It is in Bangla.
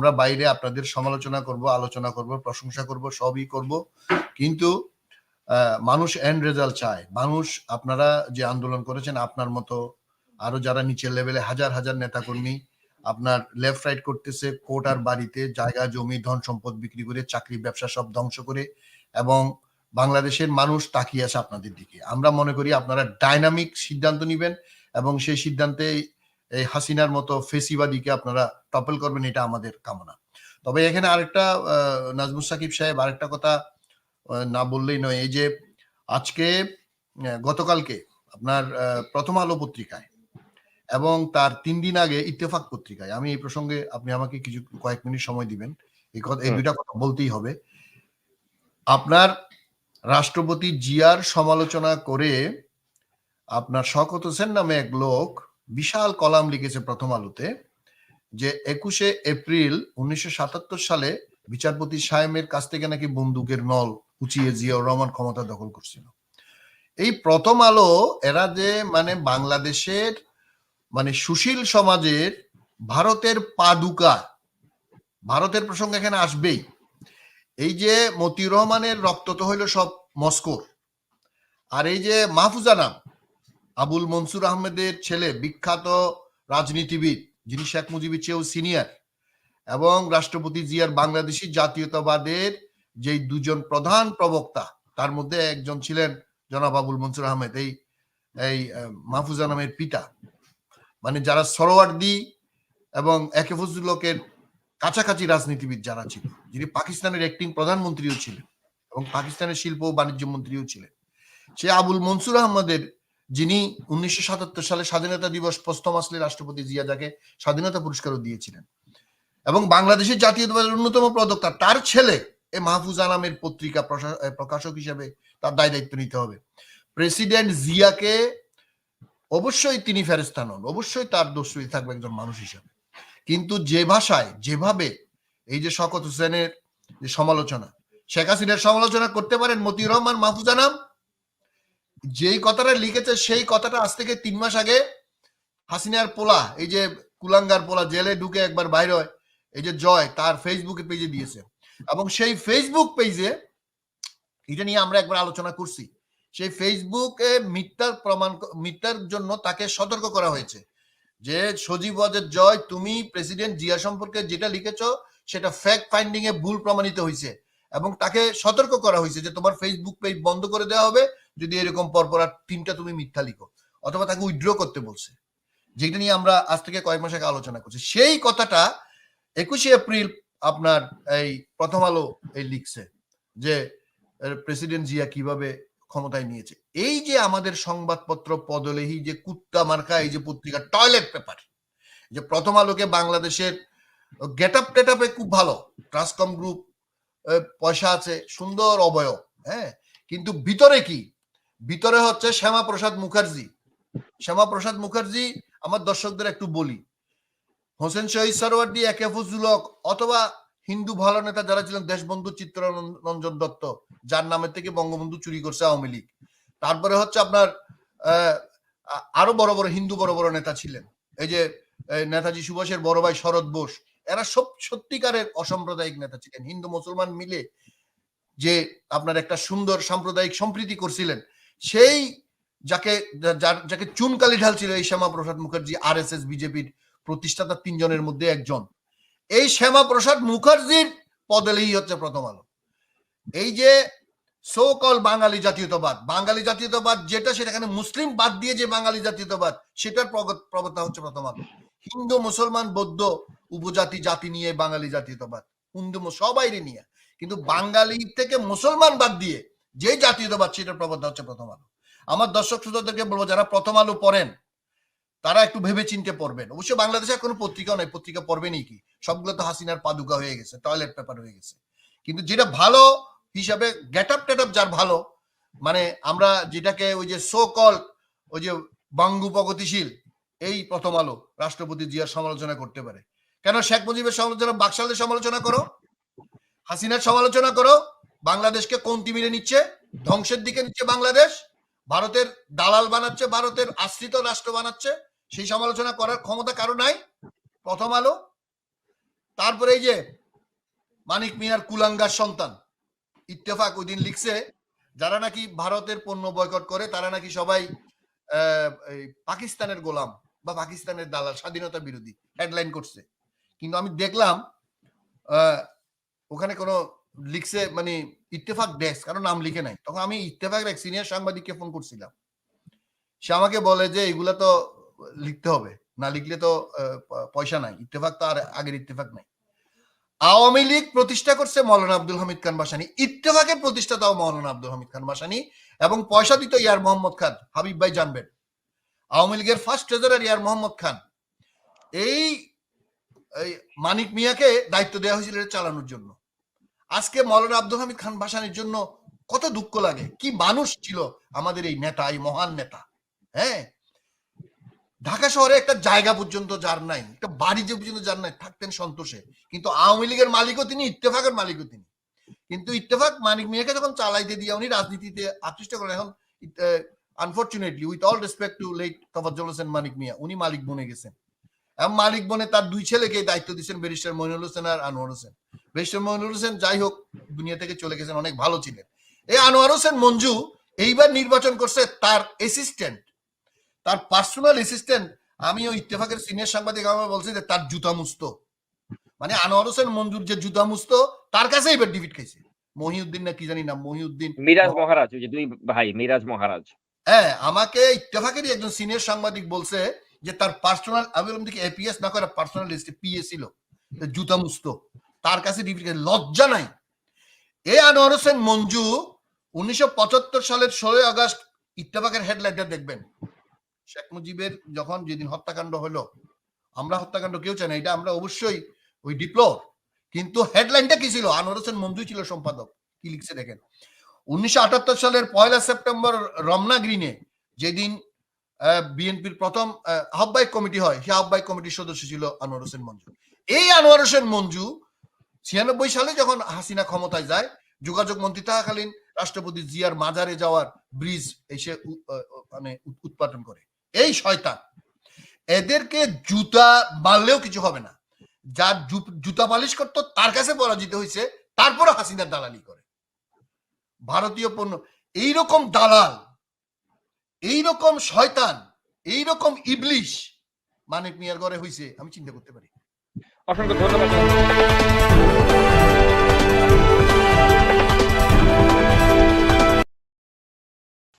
আমরা বাইরে আপনাদের সমালোচনা করব, আলোচনা করব, প্রশংসা করব, সবই করব। কিন্তু মানুষ এন্ড রেজাল্ট চায়। মানুষ আপনারা যে আন্দোলন করেছেন, আপনার মতো আরও যারা নিচের লেভেলে হাজার হাজার নেতাকর্মী আপনার লেফট রাইট করতেছে কোর্ট আর বাড়িতে জায়গা, জমি, ধন সম্পদ বিক্রি করে, চাকরি, ব্যবসা সব ধ্বংস করে এবং বাংলাদেশের মানুষ তাকিয়ে আছে আপনাদের দিকে। আমরা মনে করি আপনারা ডাইনামিক সিদ্ধান্ত নেবেন এবং সেই সিদ্ধান্তে এই হাসিনার মতো ফেসিবাদীকে আপনারা টপল করবেন এটা আমাদের কামনা তবে এখানে আরেকটা আহ, নাজমুস সাকিব সাহেব আরেকটা কথা না বললেই নয় এই যে আজকে গতকালকে আপনার প্রথম আলো পত্রিকায় এবং তার তিন দিন আগে ইত্তেফাক পত্রিকায় আমি এই প্রসঙ্গে আপনি আমাকে কিছু কয়েক মিনিট সময় দিবেন এই কথা এই। দুইটা কথা বলতেই হবে আপনার রাষ্ট্রপতি জিয়ার সমালোচনা করে আপনার শকত হোসেন নামে এক লোক বিশাল কলাম লিখেছে প্রথম আলোতে যে একুশে এপ্রিল উনিশশো সাতাত্তর সালে বিচারপতি সায়েমের কাছ থেকে নাকি বন্দুকের নল উঁচিয়ে জিয়াউর রহমান ক্ষমতা দখল করছিল। এই প্রথম আলো এরা যে মানে বাংলাদেশের মানে সুশীল সমাজের ভারতের পাদুকা, ভারতের প্রসঙ্গ এখানে আসবেই। এই যে মতিউর রহমানের রক্ত তো হইল সব মস্কোর। আর এই যে মাহফুজা নাম আবুল মনসুর আহমেদের ছেলে, বিখ্যাত রাজনীতিবিদ, যিনি শেখ মুজিবের চেয়েও সিনিয়র এবং রাষ্ট্রপতি জিয়ার বাংলাদেশি জাতীয়তাবাদের যে দুজন প্রধান প্রবক্তা, তার মধ্যে একজন ছিলেন জনাব আবুল মনসুর আহমেদ, এই এই মাহফুজা নামের পিতা। মানে যারা সরোয়ার্দি এবং একে ফজলুলকের কাছাকাছি রাজনীতিবিদ যারা ছিল, যিনি পাকিস্তানের অ্যাক্টিং প্রধানমন্ত্রীও ছিলেন এবং পাকিস্তানের শিল্প ও বাণিজ্য মন্ত্রীও ছিলেন। সে আবুল মনসুর আহমদের যিনি উনিশশো সাতাত্তর সালে স্বাধীনতা দিবস প্রথম আসলে রাষ্ট্রপতি জিয়া যাকে স্বাধীনতা পুরস্কারও দিয়েছিলেন। এবং বাংলাদেশের জাতীয়তাবাদের অন্যতম প্রদক্তা তার ছেলে এ মাহফুজ আনামের পত্রিকা প্রকাশক হিসেবে তার দায় দায়িত্ব নিতে হবে। প্রেসিডেন্ট জিয়াকে অবশ্যই তিনি ফেরেস্তা নন, অবশ্যই তার দোষী থাকবে একজন মানুষ হিসেবে। কিন্তু যে ভাষায়, যেভাবে এই যে শকত হোসেনের যে সমালোচনা, শেখ হাসিনার সমালোচনা করতে পারেন মতিউর রহমান, মাহফুজ আনাম যেই কথাটা লিখেছে, সেই কথাটা আজ থেকে তিন মাস আগে হাসিনার পোলা, এই যে কুলাঙ্গার পোলা, জেলে ঢুকে একবার বাইরে হয়, এই যে জয়, তার ফেসবুকে পেজে দিয়েছে। এবং সেই ফেসবুক পেজে এটা নিয়ে আমরা একবার আলোচনা করছি, সেই ফেসবুকে মিথ্যার প্রমাণ, মিথ্যার জন্য তাকে সতর্ক করা হয়েছে। যে সজীব ওয়াজেদ জয়, তুমি প্রেসিডেন্ট জিয়া সম্পর্কে যেটা লিখেছো, সেটা ফ্যাক্ট ফাইন্ডিং এ ভুল প্রমাণিত হয়েছে। এবং তাকে সতর্ক করা হয়েছে যে তোমার ফেসবুক পেজ বন্ধ করে দেওয়া হবে যদি এরকম পরপর আর তিনটা তুমি মিথ্যা লিখো, অথবা তাকে উইথড্র করতে বলছে, যেটা নিয়ে আমরা আজ থেকে কয়েক মাস আগে আলোচনা করছি, সেই কথাটা একুশে এপ্রিল আপনার এই প্রথম আলো এই লিখছে যে প্রেসিডেন্ট জিয়া কীভাবে ক্ষমতায় নিয়েছে। এই যে আমাদের সংবাদপত্র পদলেহি, যে কুত্তা মার্কা, এই যে পত্রিকা টয়লেট পেপার যে প্রথম আলোকে বাংলাদেশের গেট আপ টেট আপে খুব ভালো ট্রান্সকম গ্রুপ পয়সা আছে, সুন্দর অবয়ব হ্যাঁ কিন্তু ভিতরে কি? ভিতরে হচ্ছে শ্যামা প্রসাদ মুখার্জি। শ্যামা প্রসাদ মুখার্জি, আমার দর্শকদের একটু বলি। হোসেন শহীদ সরওয়ার্দী, একে ফজলুলক অথবা হিন্দু ভালো নেতা যারা ছিলেন, দেশবন্ধু চিত্তরঞ্জন দত্ত, যার নামের থেকে বঙ্গবন্ধু চুরি করছে আওয়ামী লীগ। তারপরে হচ্ছে আপনার আরও বড় বড়, হিন্দু বড় বড় নেতা ছিলেন। এই যে নেতাজি সুভাষের বড় ভাই শরৎ বোস, এরা সব সত্যিকারের অসাম্প্রদায়িক নেতা ছিলেন। হিন্দু মুসলমান মিলে যে আপনার একটা সুন্দর সাম্প্রদায়িক সম্প্রীতি করছিলেন সেই যাকে যাকে চুনকালি ঢালছিল এই Shyama Prasad Mukherjee R S S বিজেপির প্রতিষ্ঠাতা তিনজনের মধ্যে একজন। এই শ্যামা প্রসাদ মুখার্জির পদলেই হচ্ছে প্রথম আলো। এই যে সোকল বাঙালি জাতীয়তাবাদ বাঙালি জাতীয়তাবাদ যেটা সেটাখানে মুসলিম বাদ দিয়ে যে বাঙালি জাতীয়তাবাদ, সেটার প্রবক্তা হচ্ছে প্রথম আলো। হিন্দু, মুসলমান, বৌদ্ধ, উপজাতি, জাতি নিয়ে বাঙালি জাতীয়তাবাদ। হিন্দু মু- সবাই নিয়ে। কিন্তু বাঙালি থেকে মুসলমান বাদ দিয়ে যে জাতীয়তাবাদ সেটার প্রবক্তা হচ্ছে প্রথম আলো। আমার দর্শক শ্রোতাদেরকে বলব, যারা প্রথম আলো পড়েন, তারা একটু ভেবে চিনতে পড়বেন। অবশ্য বাংলাদেশে কোনো পত্রিকাও নাই, পত্রিকা পড়বেনই কি? সবগুলো তো হাসিনার পাদুকা হয়ে গেছে, টয়লেট পেপার হয়ে গেছে। কিন্তু যেটা ভালো হিসাবে গেট আপ টেট আপ যার ভালো মানে আমরা যেটাকে ওই যে সো কল ওই যে বাঙ্গু প্রগতিশীল, এই প্রথম আলো রাষ্ট্রপতি জিয়ার সমালোচনা করতে পারে। কেন শেখ মুজিবের সমালোচনা বাকশালের সমালোচনা করো? হাসিনার সমালোচনা করো? বাংলাদেশকে কোন তিমিরে নিচ্ছে, ধ্বংসের দিকে নিচ্ছে বাংলাদেশ, ভারতের দালাল বানাচ্ছে, ভারতের আশ্রিত রাষ্ট্র বানাচ্ছে, সেই সমালোচনা করার ক্ষমতা কারও নাই, প্রথম আলো। তারপরে এই যে মানিক মিয়ার কুলাঙ্গার সন্তান, ইত্তেফাক ওই দিন লিখছে, যারা নাকি ভারতের পণ্য বয়কট করে, তারা নাকি সবাই পাকিস্তানের গোলাম বা পাকিস্তানের দালাল, স্বাধীনতা বিরোধী হেডলাইন করছে। কিন্তু আমি দেখলাম ওখানে কোনো লিখছে মানে ইত্তেফাক ডেস্ক কারণ নাম লিখে নাই। তখন আমি ইত্তেফাকের এক সিনিয়র সাংবাদিককে ফোন করছিলাম। সে আমাকে বলে যে, এগুলা তো লিখতে হবে। না লিখলে তো পয়সা নাই। ইত্তেফাক তো আর আগের ইত্তেফাক নাই। আওয়ামী লীগ প্রতিষ্ঠা করছে মৌলানা আব্দুল হামিদ খান বাসানি। ইত্তেফাকের প্রতিষ্ঠাতাও মৌলানা আব্দুল হামিদ খান বাসানি এবং পয়সা দিত ইয়ার মোহাম্মদ খান, হাবিব ভাই জানবেন। আওয়ামী লীগের ফার্স্ট ট্রেজারার ইয়ার মোহাম্মদ খান। এই মানিক মিয়াকে দায়িত্ব দেওয়া হয়েছিল চালানোর জন্য। আজকে মৌলানা আব্দুল হামিদ খান ভাসানির জন্য কত দুঃখ লাগে। কি মানুষ ছিল আমাদের এই নেতা, এই মহান নেতা। হ্যাঁ? ঢাকা শহরে একটা জায়গা পর্যন্ত যার নাই, একটা বাড়ি যে পর্যন্ত যার নাই, থাকতেন সন্তোষে। কিন্তু আওয়ামী লীগের মালিকও তিনি, ইত্তেফাকের মালিকও তিনি। কিন্তু ইত্তেফাক মানিক মিয়াকে যখন চালাইতে দিয়ে উনি রাজনীতিতে আকৃষ্ট করেন, এখন unfortunately with all respect to late Tofazzal Hossain Manik Mia, উনি মালিক বনে গেছেন। মালিক বনে তার দুই ছেলেকে দায়িত্ব দিচ্ছেন ব্যারিস্টার মইনুল হোসেন আর আনোয়ার হোসেন। ব্যারিস্টার মইনুল হোসেন যাই হোক দুনিয়া থেকে চলে গেছেন অনেক ভালো ছিলেন। এই আনোয়ার হোসেন মঞ্জু এইবার নির্বাচন করছে তার অ্যাসিস্ট্যান্ট তার পার্সোনাল অ্যাসিস্ট্যান্ট আমি ওই ইত্তেফাকের সিনিয়র সাংবাদিক আমার বলছি যে তার জুতা মুস্ত মানে আনোয়ার হোসেন মঞ্জুর যে জুতা মুস্ত তার কাছে এবার ডিভিট খাইছে। মহিউদ্দিন না কি জানি না মহিউদ্দিন। মিরাজ মহারাজ ওই যে দুই ভাই মিরাজ মহারাজ। হ্যাঁ আমাকে ইত্তেফাকেরই একজন সিনিয়র সাংবাদিক বলছে যে তার পার্সোনাল আমি বললাম দেখি এপিএস না করে পার্সোনাল পিএ ছিল জুতা মুস্ত তার কাছে লজ্জা নাই। এ আনোয়ার হোসেন মঞ্জু উনিশশো পঁচাত্তর সালের ষোলোই আগস্ট ইত্তেফাকের হেডলাইনটা দেখবেন। শেখ মুজিবের যখন যেদিন হত্যাকাণ্ড হলো, আমরা হত্যাকাণ্ড কেউ চাই না, এটা আমরা অবশ্যই ওই ডিপ্লোর কিন্তু হেডলাইনটা কি ছিল? আনোয়ার হোসেন মঞ্জু ছিল সম্পাদক, কি লিখছে দেখেন। উনিশশো আটাত্তর সালের পয়লা সেপ্টেম্বর রমনা গ্রিনে যেদিন বিএনপির প্রথম আহ, আহ্বায়ক কমিটি হয়। সেই আহ্বায়ক কমিটির সদস্য ছিল আনোয়ার হোসেন মঞ্জু। এই আনোয়ার হোসেন মঞ্জু ছিয়ানব্বই সালে যখন হাসিনা ক্ষমতায় যায় যোগাযোগ মন্ত্রী থাকাকালীন রাষ্ট্রপতি জিয়ার মাজারে যাওয়ার ব্রিজ এসে মানে উৎ- উৎপাদন করে। এই শয়তান। এদেরকে জুতা মারলেও কিছু হবে না। যার জুতা পালিশ করতো তার কাছে পরাজিত হয়েছে তারপরে হাসিনার দালালি করে। ভারতীয় পণ্য এইরকম দালাল এইরকম শয়তান এইরকম ইবলিশ মানিক মিয়ার ঘরে হয়েছে আমি চিন্তা করতে পারি। অসংখ্য ধন্যবাদ।